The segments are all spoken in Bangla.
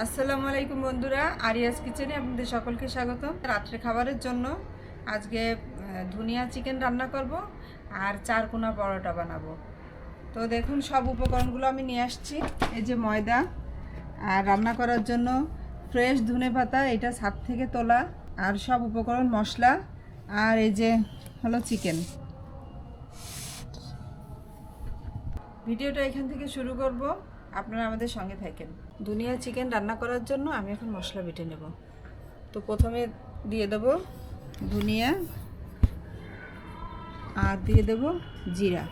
আসসালামু আলাইকুম বন্ধুরা, আরিয়াস কিচেনে আপনাদের সকলকে স্বাগত রাত্রে খাবারের জন্য আজকে ধুনিয়া চিকেন রান্না করব আর চারকোনা পরোটা বানাবো। তো দেখুন, সব উপকরণগুলো আমি নিয়ে আসছি। এই যে ময়দা, আর রান্না করার জন্য ফ্রেশ ধনে পাতা, এটা ছাদ থেকে তোলা, আর সব উপকরণ মশলা, আর এই যে হলো চিকেন। ভিডিওটা এখান থেকে শুরু করব। আপনারা আমাদের সঙ্গে থাকেন। দুনিয়া চিকেন রান্না করার জন্য আমি এখন মশলা বেটে নেব। তো প্রথমে দিয়ে দেব ধনিয়া আর দিয়ে দেব জিরা।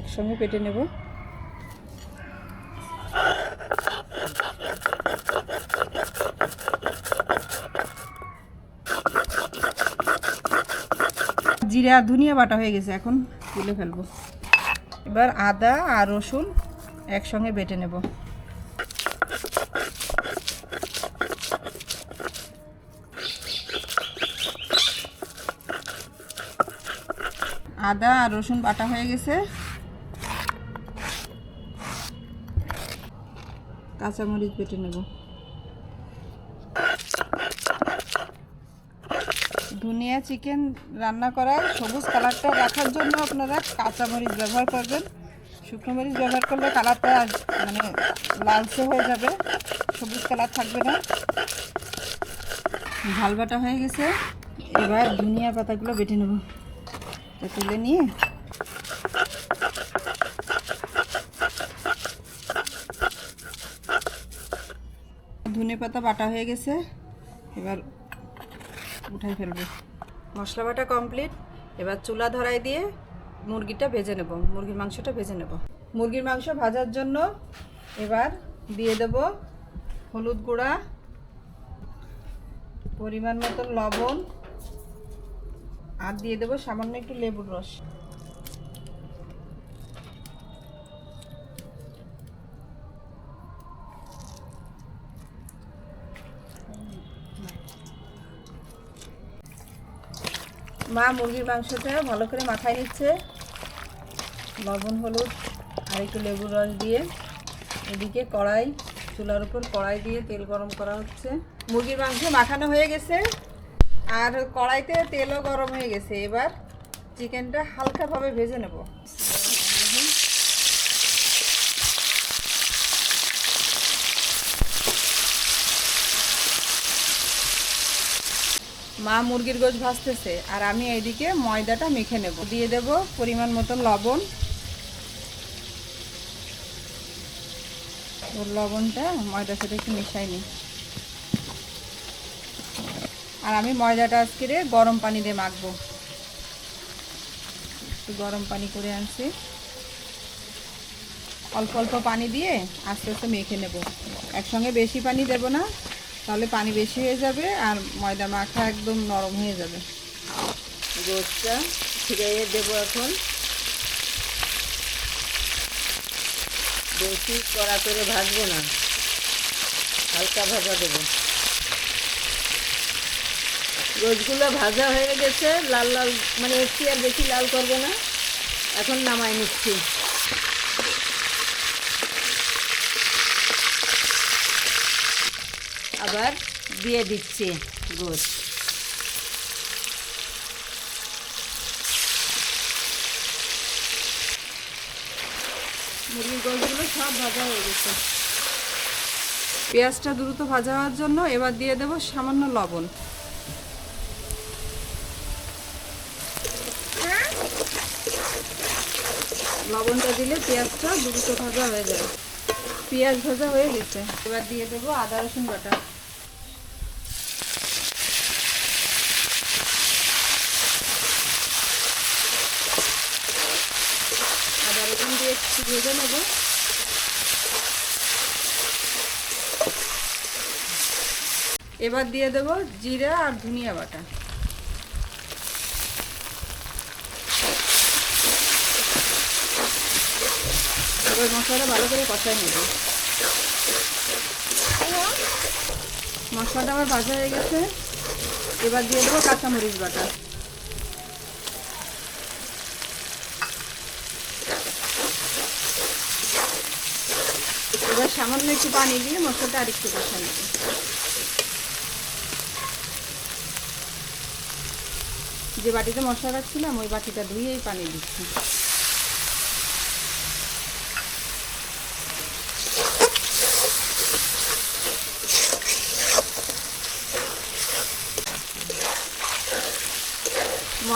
একসঙ্গে পেটে নেব। জিরা, ধনিয়া বাটা হয়ে গেছে, এখন তুলে ফেলব। এবার আদা আর রসুন একসঙ্গে বেটে নেব। আদা আর রসুন বাটা হয়ে গেছে। কাঁচামরিচ বেটে নেব। ধনিয়া চিকেন রান্না করার সবুজ কালারটা রাখার জন্য আপনারা কাঁচামরিচ ব্যবহার করবেন। শুকনো মরিচ ব্যবহার করলে কালারটা মানে লালচে হয়ে যাবে, সবুজ কালার থাকবে না। ঝাল বাটা হয়ে গেছে। এবার ধনিয়া পাতাগুলো বেটে নেব। তুলে নিয়ে ধনে পাতা বাটা হয়ে গেছে। এবার উঠাই ফেলব। মশলা বাটা কমপ্লিট এবার চুলা ধরাই দিয়ে মুরগিটা ভেজে নেব। মুরগির মাংসটা ভেজে নেব। মুরগির মাংস ভাজার জন্য এবার দিয়ে দেব হলুদ গুঁড়া, পরিমাণ মতো লবণ, আর দিয়ে দেবো সামান্য একটু লেবুর রস। মা মুরগির মাংসটা ভালো করে মাখায় নিচ্ছে। লবণ, হলুদ আর একটু লেবুর রস দিয়ে এদিকে কড়াই, চুলার উপর কড়াই দিয়ে তেল গরম করা হচ্ছে। মুরগির মাংস মাখানো হয়ে গেছে আর কড়াইতে তেলও গরম হয়ে গেছে। এবার চিকেনটা হালকাভাবে ভেজে নেব। মা মুরগির গোশ ভাজতেছে, আর আমি এইদিকে ময়দাটা মেখে নেব। দিয়ে দেব পরিমাণ মতো লবণ। ওর লবণটা ময়দার সাথে একটু মিশাই নিই। আর আমি ময়দাটা আজকে গরম পানি দিয়ে মাখবো। একটু গরম পানি করে আনছি। অল্প অল্প পানি দিয়ে আস্তে আস্তে মেখে নেব। একসঙ্গে বেশি পানি দেব না। তাহলে পানি বেশি হয়ে যাবে আর ময়দা মাখা একদম নরম হয়ে যাবে। গোছটা ছিটাইয়ে দেবো এখন। বেশি কড়া করে ভাজবো না। হালকা ভাজা দেবো। রোজগুলো ভাজা হয়ে গেছে, লাল লাল মানে একটু আর বেশি লাল করব না। এখন নামাই নিচ্ছি। আবার দিয়ে দিচ্ছি গোস মুরগির গোসগুলো সব ভাজা হয়ে গেছে। পেঁয়াজটা দ্রুত ভাজা হওয়ার জন্য এবার দিয়ে দেবো সামান্য লবণ। লবণটা দিলে পেঁয়াজটা দ্রুত ভাজা হয়ে যাবে। পেঁয়াজ ভাজা হয়ে গেছে। এবার দিয়ে দেবো আদা, রসুন বাটা। আদা, রসুন দিয়ে একটু ভেজে নেব। এবার দিয়ে দেব জিরা আর ধনিয়া বাটা। এবার মশলাটা ভালো করে কষাই নেব। মশলাটা আমার ভাজা হয়ে গেছে। এবার দিয়ে দেবো কাঁচামরিচ বাটা। এবার সামান্য একটু পানি দিয়ে মশলাটা আরেকটু কষা নেব। যে বাটিতে মশলা রাখছিলাম, ওই বাটিটা ধুয়েই পানি দিচ্ছি।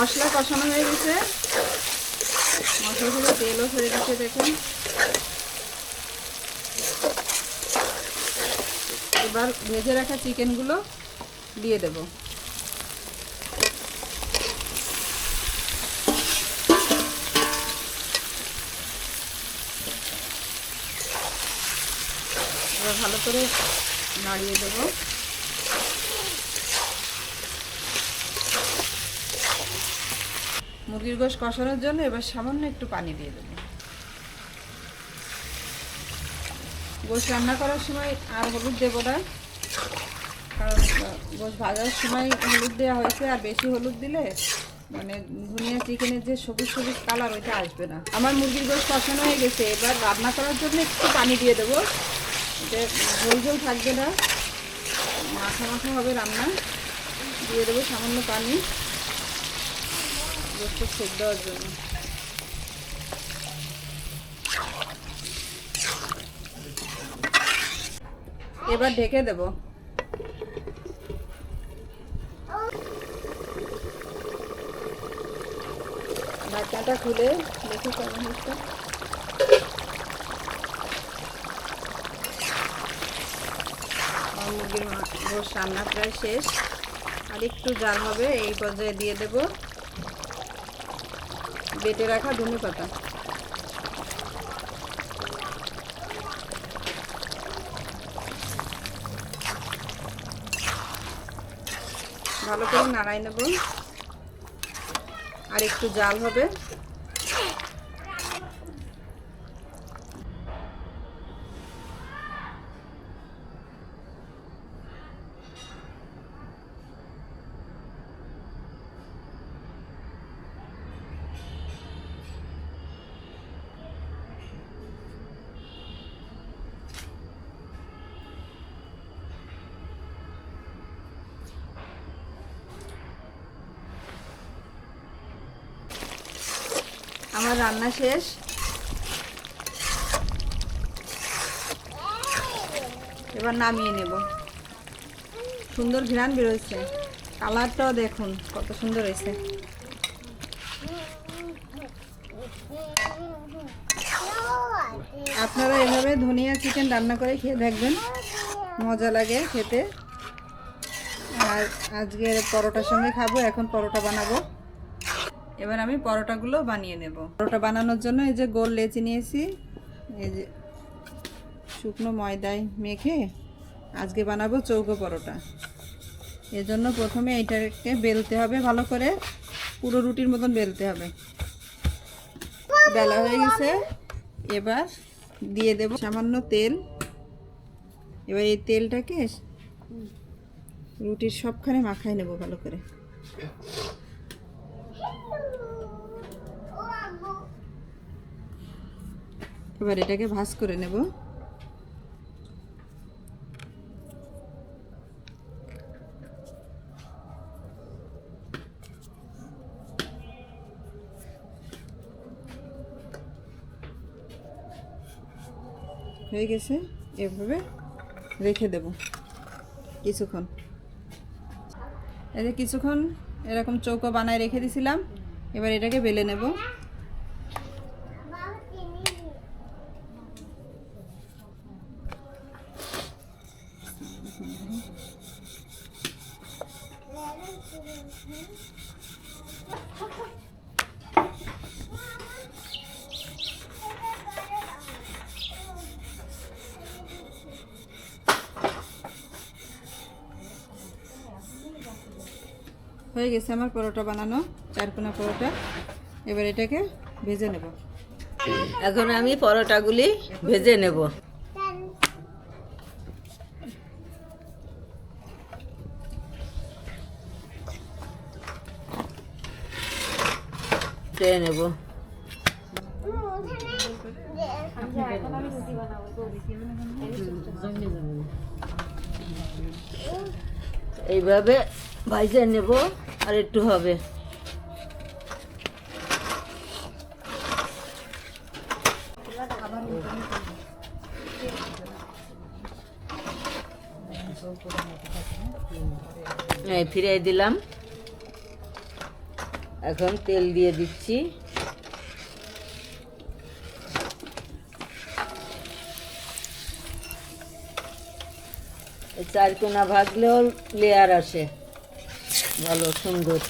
মশলা কষানো হয়ে গেছে। মশলা থেকে তেলও ছেড়ে গেছে দেখুন। এবার ভেজে রাখা চিকেনগুলো দিয়ে দেব। ভালো করে নাড়িয়ে দেবো। মুরগির গোশ কষানোর জন্য এবার সামান্য একটু পানি দিয়ে দেবো। গোশ রান্না করার সময় আর হলুদ দেবো না, কারণ গোশ ভাজার সময় হলুদ দেওয়া হয়েছে, আর বেশি হলুদ দিলে মানে ধনিয়া, চিকেনের যে সবুজ সবুজ কালার ওইটা আসবে না। আমার মুরগির গোশ কষানো হয়ে গেছে, এবার রান্না করার জন্য একটু পানি দিয়ে দেবো। যে ঝোল ঝোল থাকবে না, মাখা মাখা হবে রান্না। দিয়ে দেবো সামান্য পানি। গোস্ত সেদ্ধ দেওয়ার জন্য। এবার ঢেকে দেব। ঢাকনাটা খুলে দেখি কেমন হচ্ছে। মুরগির রান্না প্রায় শেষ। আর একটু জাল হবে, এই পর্যায়ে দিয়ে দেব। বেটে রাখা ধনে পাতা। ভালো করে নাড়াই নেব। আর একটু জাল হবে। আমার রান্না শেষ। এবার নামিয়ে নেব। সুন্দর ঘ্রাণ বেরোচ্ছে। কালারটাও দেখুন, কত সুন্দর হয়েছে। আপনারা এভাবে ধনিয়া চিকেন রান্না করে খেয়ে দেখবেন। মজা লাগে খেতে। আর আজকে পরোটার সঙ্গে খাব, এখন পরোটা বানাবো। এবার আমি পরোটাগুলো বানিয়ে নেব। পরোটা বানানোর জন্য এই যে গোল লেচি নিয়েছি, এই যে শুকনো ময়দায় মেখে আজকে বানাবো চৌকো পরোটা। এজন্য প্রথমে এইটাকে বেলতে হবে ভালো করে, পুরো রুটির মতন বেলতে হবে। বেলা হয়ে গেছে, এবার দিয়ে দেব সামান্য তেল। এবার এই তেলটাকে রুটির সবখানে মাখায় নেব ভালো করে। এবার এটাকে ভাজ করে নেব। হয়ে গেছে, এভাবে রেখে দেব কিছুক্ষণ। এই যে কিছুক্ষণ এরকম চৌকো বানায় রেখে দিছিলাম, এবার এটাকে বেলে নেব। হয়ে গেছে আমার পরোটা বানানো, চারকোনা পরোটা। এবার এটাকে ভেজে নেব। এখন আমি পরোটাগুলি ভেজে নেব। নেব। এইভাবে ভাইজে নেব আর একটু হবে। ফিরিয়ে দিলাম। এখন তেল দিয়ে দিচ্ছি। চারকোনা চার কোনা ভাজলেও লেয়ার আসে। ভালো সুন্দর।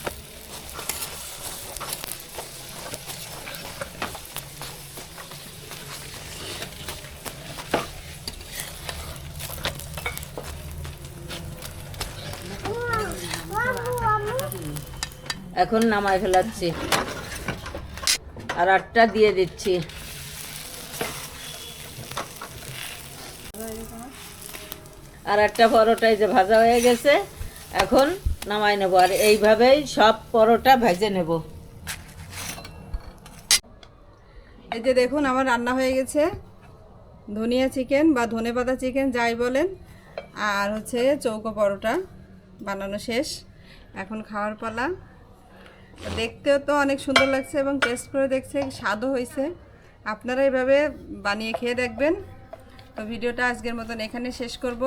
এখন নামায় ফেলাচ্ছি। আর আটটা দিয়ে দিচ্ছি। আর একটা পরোটাই যে ভাজা হয়ে গেছে, এখন নামাই নেব। আর এইভাবেই সব পরোটা ভেজে নেব। এই যে দেখুন, আমার রান্না হয়ে গেছে। ধনিয়া চিকেন বা ধনে পাতা চিকেন, যাই বলেন। আর হচ্ছে চৌকো পরোটা, বানানো শেষ। এখন খাওয়ার পালা। দেখতেও তো অনেক সুন্দর লাগছে এবং টেস্ট করে দেখছে, স্বাদও হয়েছে। আপনারা এভাবে বানিয়ে খেয়ে দেখবেন। তো ভিডিওটা আজকের মতন এখানে শেষ করব।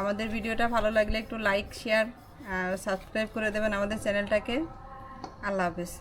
আমাদের ভিডিওটা ভালো লাগলে একটু লাইক শেয়ার সাবস্ক্রাইব করে দেবেন আমাদের চ্যানেলটাকে। আল্লাহ হাফেজ।